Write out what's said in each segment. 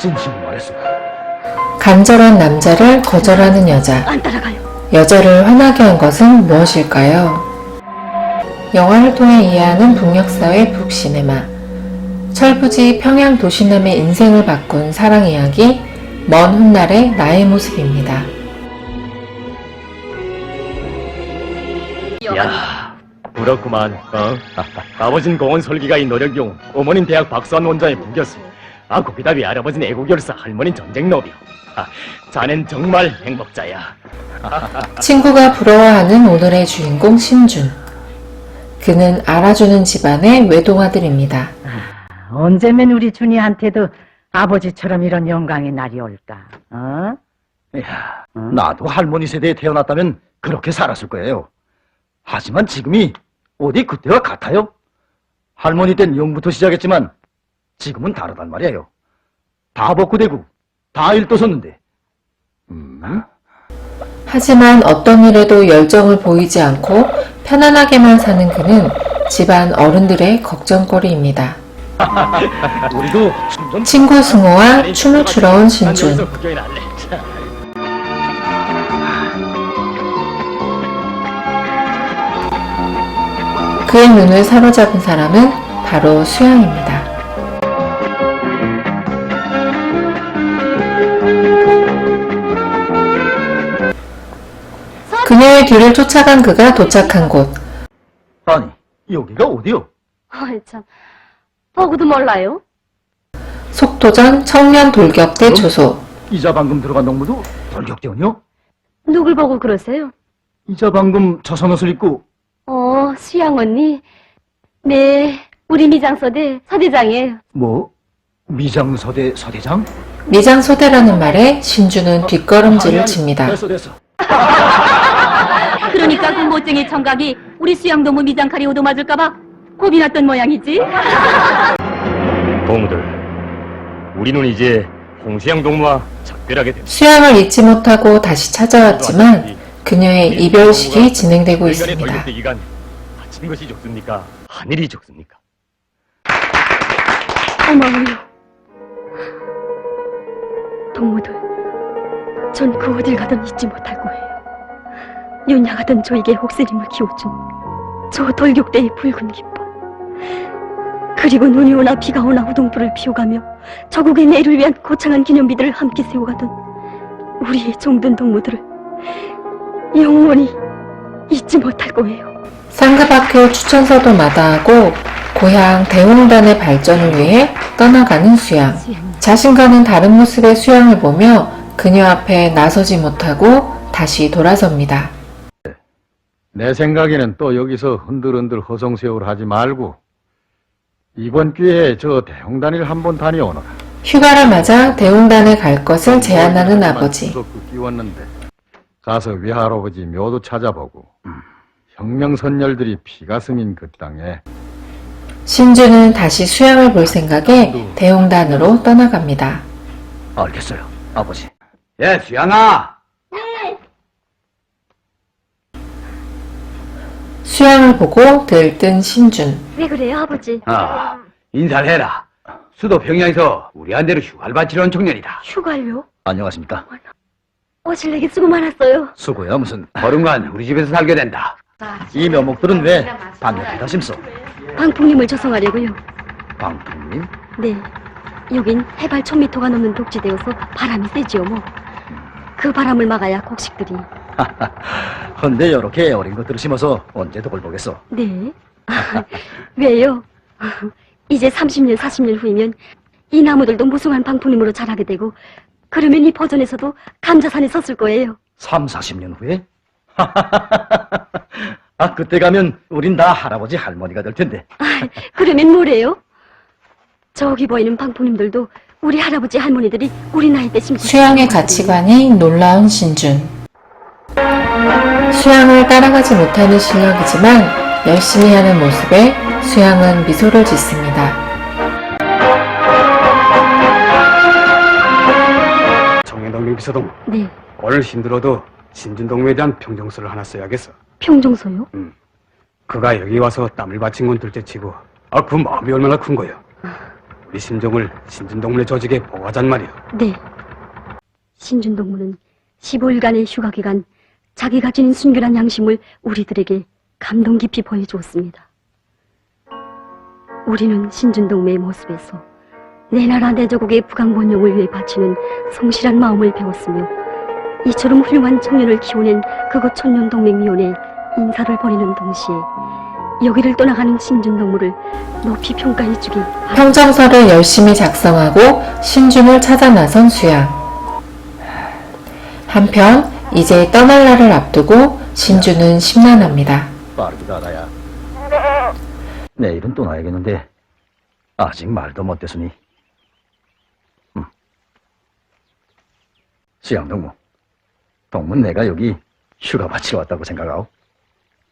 진심을 말했어. 간절한 남자를 거절하는 여자. 안 따라가요. 여자를 화나게 한 것은 무엇일까요? 영화를 통해 이해하는 북녘사회 북시네마. 철부지 평양 도시남의 인생을 바꾼 사랑 이야기, 먼 훗날의 나의 모습입니다. 야, 부럽구만. 어? 아버진 공원 설계가인 노력용, 어머닌 대학 박사원 원장의 부교수. 아, 거기다비 할아버진 애국열사, 할머닌 전쟁노비요. 아, 자넨 정말 행복자야. 친구가 부러워하는 오늘의 주인공 신준. 그는 알아주는 집안의 외동아들입니다. 언제면 우리 준이한테도 아버지처럼 이런 영광의 날이 올까? 어? 야, 나도 할머니 세대에 태어났다면 그렇게 살았을 거예요. 하지만 지금이 어디 그때와 같아요? 할머니 땐 0부터 시작했지만 지금은 다르단 말이에요. 다 벗고대고 다 일도섰는데. 음? 하지만 어떤 일에도 열정을 보이지 않고 편안하게만 사는 그는 집안 어른들의 걱정거리입니다. 우리도 춤좀 친구 승호와 춤을 추러 온 신준. 그의 눈을 사로잡은 사람은 바로 수양입니다. 그녀의 뒤를 쫓아간 그가 도착한 곳. 아니 여기가 어디요? 아이 참. 보고도 몰라요. 속도전 청년 돌격대 조소. 이자 방금 들어간 농부도 돌격대원이요? 누굴 보고 그러세요? 이자 방금 저선 옷을 입고 어, 수양 언니. 네, 우리 미장서대 서대장이에요. 뭐 미장서대 서대장? 미장소대라는 말에 신주는 뒷걸음질을 아니, 아니, 칩니다. 됐어 됐어. 그러니까 그 못쟁이 청각이 우리 수양동무 미장칼이 오도 맞을까봐 겁이 났던 모양이지. 동무들, 우리는 이제 홍수양 동무와 작별하게 됩니다. 수양을 잊지 못하고 다시 찾아왔지만 그녀의 이별식이 진행되고 있습니다. 기간 바친 것이 좋습니까? 하늘이 좋습니까? 고마워요. 동무들, 전 그 어딜 가든 잊지 못할 거예요. 윤양하던 저에게 혹세림을 키워준 저 돌격대의 붉은 깃발. 그리고 눈이 오나 비가 오나 우동불을 피워가며 저국의 내일을 위한 거창한 기념비들을 함께 세워가던 우리의 종든 동무들을 영원히 잊지 못할 거예요. 상급학교 추천서도 마다하고 고향 대웅단의 발전을 위해 떠나가는 수양. 자신과는 다른 모습의 수양을 보며 그녀 앞에 나서지 못하고 다시 돌아섭니다. 내 생각에는 또 여기서 흔들흔들 허송세월 하지 말고 이번 기회에 저 대홍단일 한번 다녀오너라. 휴가를 맞아 대웅단에 갈 것을 제안하는 아버지. 구석구 끼웠는데 가서 외할아버지 묘도 찾아보고 혁명 선열들이 피가 스민 그 땅에 신주는 다시 수양을 볼 생각에 대웅단으로 떠나갑니다. 알겠어요, 아버지. 예, 수양아. 수양을 보고 들뜬 신준. 왜 그래요, 아버지? 아, 인사를 해라. 수도 평양에서 우리한테로 휴가를 바치러 온 청년이다. 휴가요? 안녕하십니까? 어실내게 수고 많았어요. 수고요, 무슨. 보름간 우리 집에서 살게 된다. 이 묘목들은 왜 반역기다 심소? 방풍림을 조성하려고요. 방풍님? 네. 여긴 해발 1000m가 넘는 독지대여서 바람이 세지요, 뭐. 그 바람을 막아야 곡식들이. 헌데 이렇게 어린 것들을 심어서 언제 덕을 보겠어? 네. 왜요? 이제 30년, 40년 후이면 이 나무들도 무성한 방풍림으로 자라게 되고 그러면 이 버전에서도 감자산에 섰을 거예요. 3, 40년 후에? 아, 그때 가면 우린 다 할아버지 할머니가 될 텐데. 그러면 뭐래요? 저기 보이는 방풍림들도 우리 할아버지 할머니들이 우리 나이 때 심고 수양의 가치관이 놀라운 신준. 수양을 따라가지 못하는 실력이지만 열심히 하는 모습에 수양은 미소를 짓습니다. 정해동맹 비서동 네. 오늘 힘들어도 신진동맹에 대한 평정서를 하나 써야겠어 평정소요? 그가 여기 와서 땀을 바친 건 둘째치고 아 그 마음이 얼마나 큰 거요 우리 신종을 신진동문의 조직에 보호하잔 말이오. 네. 신준동무는 15일간의 휴가 기간 자기가 지닌 순결한 양심을 우리들에게 감동 깊이 보여주었습니다. 우리는 신준동무의 모습에서 내 나라 내 조국의 부강본용을 위해 바치는 성실한 마음을 배웠으며 이처럼 훌륭한 청년을 키워낸 그곳 천년동맹위원회 인사를 벌이는 동시에 여기를 떠나가는 신준동무를 높이 평가해주기. 평정서를 열심히 작성하고 신준을 찾아 나선 수양. 한편 이제 떠날 날을 앞두고 신준은 심란합니다. 빠르게 가라야. 내일은 떠나야겠는데 아직 말도 못했으니. 음. 수양동무, 동문 내가 여기 휴가 마치러 왔다고 생각하오?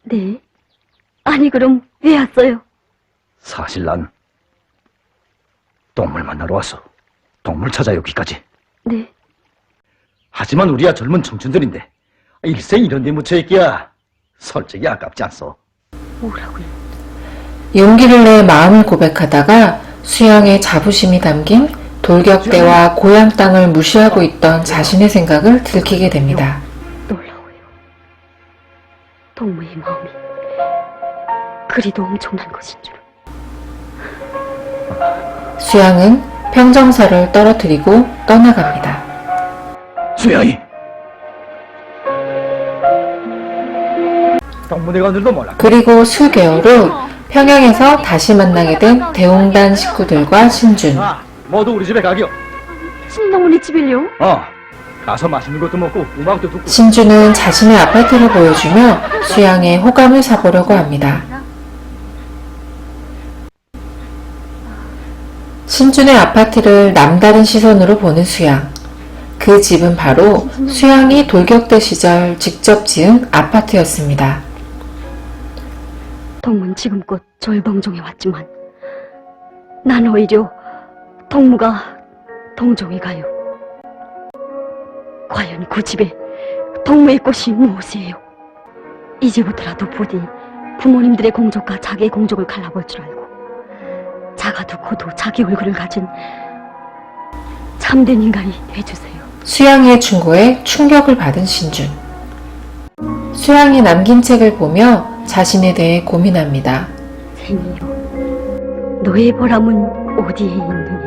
네. 아니 그럼 왜 왔어요? 사실 난 동물 만나러 왔어. 동물 찾아 여기까지. 네. 하지만 우리야 젊은 청춘들인데 일생 이런 데 묻혀있기야 솔직히 아깝지 않소. 뭐라고요? 용기를 내 마음을 고백하다가 수양의 자부심이 담긴 돌격대와 고향 땅을 무시하고 있던 자신의 생각을 들키게 됩니다. 놀라워요. 동무의 마음이 그리도 엄청난 것인 줄. 수양은 평정서를 떨어뜨리고 떠나갑니다. 몰라. 그리고 수개월 후 평양에서 다시 만나게 된 대웅단 식구들과 신준. 아, 모두 우리 집에 가기요. 신동문의 집일요? 어, 가서 맛있는 것도 먹고 음악도 듣고. 신주는 자신의 아파트를 보여주며 수양의 호감을 사보려고 합니다. 신준의 아파트를 남다른 시선으로 보는 수양. 그 집은 바로 수양이 돌격대 시절 직접 지은 아파트였습니다. 동문 지금껏 절봉종에 왔지만 난 오히려 동무가 동종에 가요. 과연 그 집에 동무의 꽃이 무엇이에요? 이제부터라도 부디 부모님들의 공적과 자기의 공적을 갈라볼 줄 알고 작아도 커도 자기 얼굴을 가진 참된 인간이 해주세요. 수양의 충고에 충격을 받은 신준. 수양이 남긴 책을 보며 자신에 대해 고민합니다. 생이요. 너의 보람은 어디에 있느냐?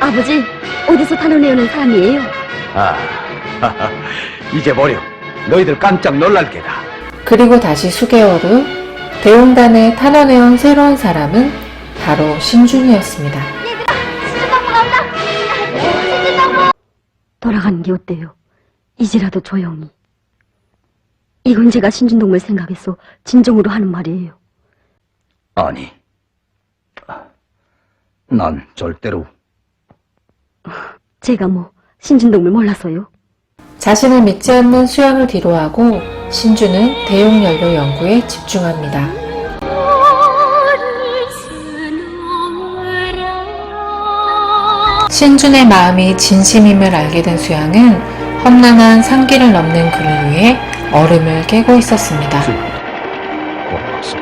아버지, 어디서 탄원해오는 사람이에요? 아, 이제 보려. 너희들 깜짝 놀랄 게다. 그리고 다시 수개월 후 대웅단에 탄원해온 새로운 사람은 바로 신준이었습니다. 돌아가는 게 어때요? 이제라도 조용히. 이건 제가 신준동물 생각해서 진정으로 하는 말이에요. 아니, 난 절대로 제가 뭐 신준동물 몰라서요? 자신을 믿지 않는 수양을 뒤로하고 신준은 대용연료 연구에 집중합니다. 신준의 마음이 진심임을 알게 된 수양은 험난한 산길을 넘는 그를 위해 얼음을 깨고 있었습니다. 고맙소.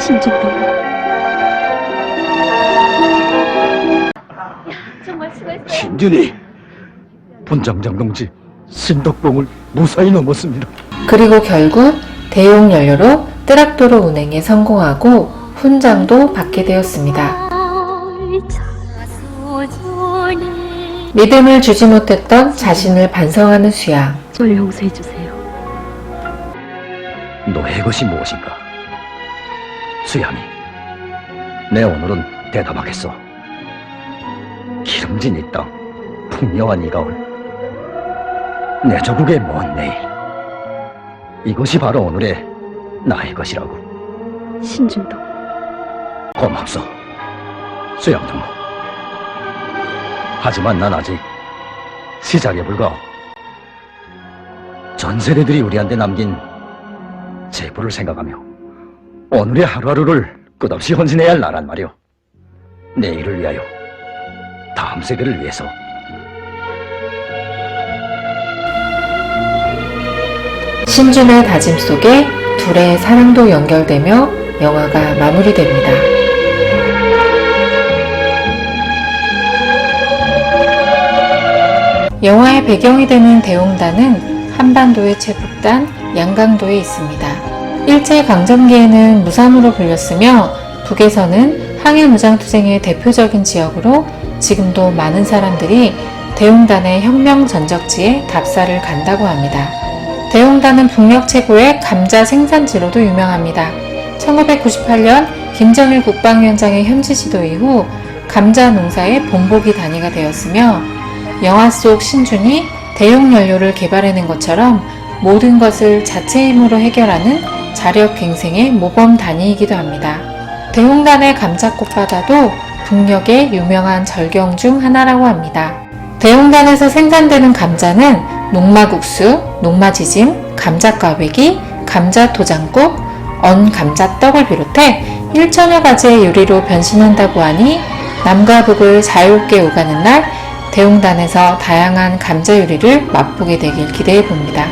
신준동물. 신준이 분장장 동지 신덕봉을 무사히 넘었습니다. 그리고 결국 대용연료로 뜨락도로 운행에 성공하고 훈장도 받게 되었습니다. 믿음을 주지 못했던 자신을 반성하는 수양. 절 용서해 주세요. 너의 것이 무엇인가? 수양이, 내 오늘은 대답하겠어. 기름진 이 땅, 풍요한 이 가을, 내 조국의 먼 내일. 이것이 바로 오늘의 나의 것이라고. 신준동. 고맙소. 수양 동무. 하지만 난 아직 시작에 불과하오. 전 세대들이 우리한테 남긴 제보를 생각하며 오늘의 하루하루를 끝없이 헌신해야 할 나란 말이오. 내일을 위하여, 다음 세대를 위해서. 신준의 다짐 속에 둘의 사랑도 연결되며 영화가 마무리됩니다. 영화의 배경이 되는 대용단은 한반도의 최북단 양강도에 있습니다. 일제강점기에는 무산으로 불렸으며 북에서는 항일무장투쟁의 대표적인 지역으로 지금도 많은 사람들이 대용단의 혁명 전적지에 답사를 간다고 합니다. 대용단은 북녘 최고의 감자 생산지로도 유명합니다. 1998년 김정일 국방위원장의 현지 지도 이후 감자 농사의 본보기 단위가 되었으며 영화 속 신준이 대용 연료를 개발해낸 것처럼 모든 것을 자체 힘으로 해결하는 자력 갱생의 모범 단위이기도 합니다. 대용단의 감자꽃바다도 북녘의 유명한 절경 중 하나라고 합니다. 대용단에서 생산되는 감자는 녹마국수, 녹마지짐, 감자꽈배기, 감자도장국, 언감자떡을 비롯해 1천여 가지의 요리로 변신한다고 하니 남과 북을 자유롭게 오가는 날 대용단에서 다양한 감자 요리를 맛보게 되길 기대해 봅니다.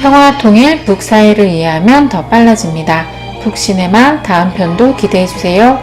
평화 통일 북사이를 이해하면 더 빨라집니다. 북시네마 다음 편도 기대해 주세요.